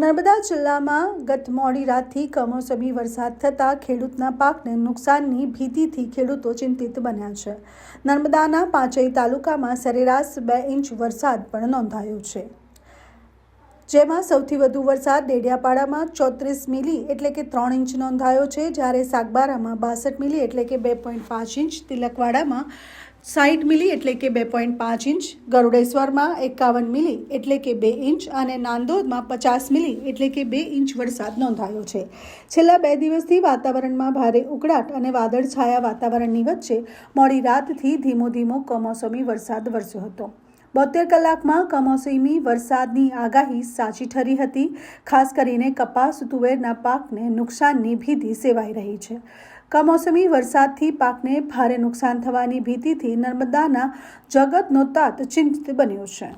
નર્મદા જિલ્લામાં ગત મોડી રાતથી કમોસમી વરસાદ થતાં ખેડૂતના પાકને નુકસાનની ભીતિથી ખેડૂતો ચિંતિત બન્યા છે. નર્મદાના પાંચેય તાલુકામાં સરેરાશ બે ઇંચ વરસાદ પણ નોંધાયો છે. જેમાં સૌથી વધુ વરસાદ ડેડિયાપાડામાં ચોત્રીસ મિલી એટલે કે ત્રણ ઇંચ નોંધાયો છે, જ્યારે સાગબારામાં બાસઠ મિલી એટલે કે બે પોઈન્ટ પાંચ ઇંચ, તિલકવાડામાં સાઠ મિલી એટલે કે બે પોઈન્ટ પાંચ ઇંચ, ગરુડેશ્વરમાં એકાવન મિલી એટલે કે બે ઇંચ અને નાંદોદમાં પચાસ મિલી એટલે કે બે ઇંચ વરસાદ નોંધાયો છે. છેલ્લા બે દિવસથી વાતાવરણમાં ભારે ઉકળાટ અને વાદળછાયા વાતાવરણની વચ્ચે મોડી રાતથી ધીમો ધીમો કમોસમી વરસાદ વરસ્યો હતો. બોતેર કલાકમાં કમોસમી વરસાદની આગાહી સાચી ઠરી હતી. ખાસ કરીને કપાસ, તુવેરના પાકને નુકસાનની ભીતિ સેવાઈ રહી છે. કમોસમી વરસાદથી પાકને ભારે નુકસાન થવાની ભીતિથી નર્મદાના જગતનો તાત ચિંતિત બન્યો છે.